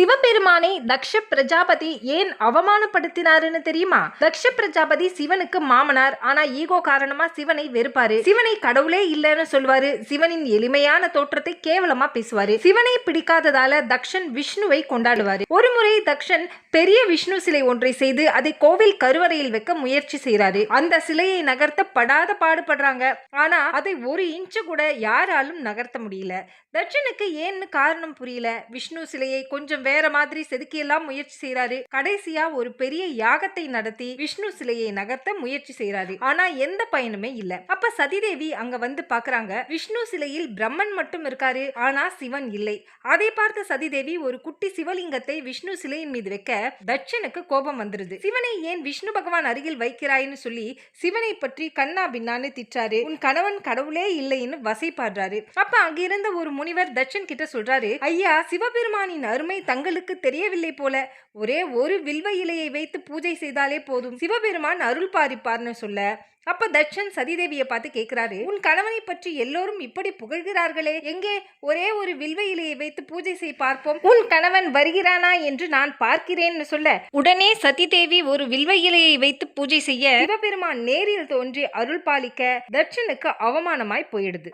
சிவபெருமானை பகவானை தக்ஷ பிரஜாபதி ஏன் அவமானப்படுத்தினாருன்னு தெரியுமா? தக்ஷ பிரஜாபதி சிவனுக்கு மாமனார். ஆனா ஈகோ காரணமா சிவனை வெறுப்பாரு. சிவனை கடவுளே இல்லைன்னு சொல்வாரு. சிவனின் எளிமையான தோற்றத்தை கேவலமா பேசுவாரு. சிவனை பிடிக்காததால தக்ஷன் விஷ்ணுவை கொண்டாடுவாரு. ஒருமுறை தக்ஷன் பெரிய விஷ்ணு சிலை ஒன்றை செய்து அதை கோவில் கருவறையில் வைக்க முயற்சி செய்றாரு. அந்த சிலையை நகர்த்த படாத பாடுபடுறாங்க. ஆனா அதை ஒரு இன்ச்சு கூட யாராலும் நகர்த்த முடியல. தட்சனுக்கு ஏன்னு காரணம் புரியல. விஷ்ணு சிலையை கொஞ்சம் வேற மாதிரி செதுக்கியெல்லாம் முயற்சி செய்யறாரு கடைசியா ஒரு பெரிய யாகத்தை நடத்தி விஷ்ணு சிலையை நகர்த்த முயற்சி செய்யறாரு ஆனா எந்த பயனுமே இல்ல. அப்ப சதிதேவி அங்க வந்து பாக்குறாங்க விஷ்ணு சிலையில் பிரம்மன் மட்டும் இருக்காரு ஆனா சிவன் இல்லை. அதை பார்த்த சதிதேவி ஒரு குட்டி சிவலிங்கத்தை விஷ்ணு சிலையின் மீது வைக்க தட்சனுக்கு கோபம் வந்துருது. சிவனை ஏன் விஷ்ணு பகவான் அருகில் வைக்கிறாயின்னு சொல்லி சிவனை பற்றி கண்ணா பின்னான்னு திட்டாரு உன் கணவன் கடவுளே இல்லைன்னு வசைப்பாடுறாரு. அப்ப அங்கிருந்த ஒரு முனிவர் தட்சன் கிட்ட சொல்றாரு ஐயா சிவபெருமானின் அருமை தங்களுக்கு தெரியவில்லை போல. ஒரே ஒரு வில்வ இலையை வைத்து பூஜை செய்தாலே போதும். சிவபெருமான் அருள் பாரிப்பார்னு சொல்ல. அப்ப தட்சன் சதிதேவியை பார்த்து கேட்கிறாரு உன் கணவனை பற்றி எல்லோரும் இப்படி புகழ்கிறார்களே. எங்கே ஒரே ஒரு வில்வ இலையை வைத்து பூஜை செய் பார்ப்போம். உன் கணவன் வருகிறானா என்று நான் பார்க்கிறேன்னு சொல்ல. உடனே சதிதேவி ஒரு வில்வ இலையை வைத்து பூஜை செய்ய சிவபெருமான் நேரில் தோன்றி அருள் பாலிக்க தட்சனுக்கு அவமானமாய் போயிடுது.